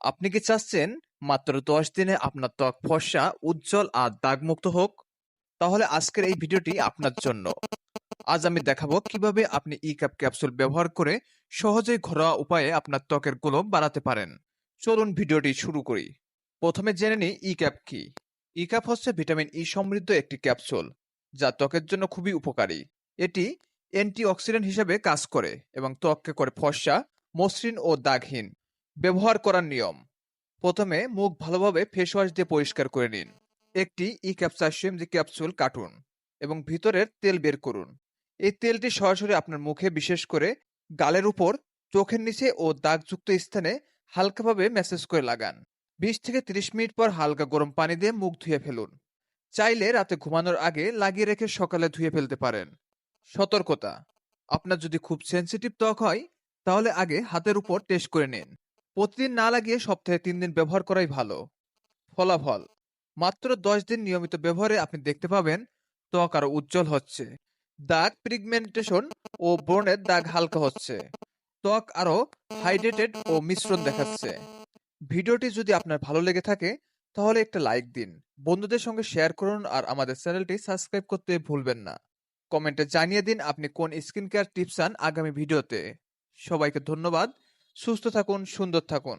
আপনি কি চাচ্ছেন মাত্র দশ দিনে আপনার ত্বক ফর্সা, উজ্জ্বল আর দাগমুক্ত হোক? তাহলে আজকের এই ভিডিওটি আপনার জন্য। আজ আমি দেখাবো কীভাবে আপনি ই ক্যাপ ক্যাপসুল ব্যবহার করে সহজেই ঘরোয়া উপায়ে আপনার ত্বকের গ্লো বাড়াতে পারেন। চলুন ভিডিওটি শুরু করি। প্রথমে জেনে নিই ই ক্যাপ কি। ই ক্যাপ হচ্ছে ভিটামিন ই সমৃদ্ধ একটি ক্যাপসুল যা ত্বকের জন্য খুবই উপকারী। এটি অ্যান্টিঅক্সিডেন্ট হিসেবে কাজ করে এবং ত্বককে করে ফর্সা, মসৃণ ও দাগহীন। ব্যবহার করার নিয়ম। প্রথমে মুখ ভালোভাবে ফেস ওয়াশ দিয়ে পরিষ্কার করে নিন। একটি ই ক্যাপ চারশো এমজি ক্যাপসুল কাটুন এবং ভিতরের তেল বের করুন। এই তেলটি সরাসরি আপনার মুখে, বিশেষ করে গালের উপর, চোখের নিচে ও দাগযুক্ত স্থানে হালকাভাবে ম্যাসেজ করে লাগান। বিশ থেকে তিরিশ মিনিট পর হালকা গরম পানি দিয়ে মুখ ধুয়ে ফেলুন। চাইলে রাতে ঘুমানোর আগে লাগিয়ে রেখে সকালে ধুয়ে ফেলতে পারেন। সতর্কতা। আপনার যদি খুব সেনসিটিভ ত্বক হয়, তাহলে আগে হাতের উপর টেস্ট করে নিন। প্রতিদিন না লাগিয়ে সপ্তাহে তিন দিন ব্যবহার করাই ভালো। ফলাফল। মাত্র দশ দিন নিয়মিত ব্যবহারে আপনি দেখতে পাবেন ত্বক আরও উজ্জ্বল হচ্ছে। দাগ পিগমেন্টেশন ও ব্রণের দাগ হালকা হচ্ছে। ত্বক আরও হাইড্রেটেড ও মিশ্রণ দেখাচ্ছে। ভিডিওটি যদি আপনার ভালো লেগে থাকে, তাহলে একটা লাইক দিন। বন্ধুদের সঙ্গে শেয়ার করুন আর আমাদের চ্যানেলটি সাবস্ক্রাইব করতে ভুলবেন না। কমেন্টে জানিয়ে দিন আপনি কোন স্কিন কেয়ার টিপস চান আগামী ভিডিওতে। সবাইকে ধন্যবাদ। সুস্থ থাকুন সুন্দর থাকুন।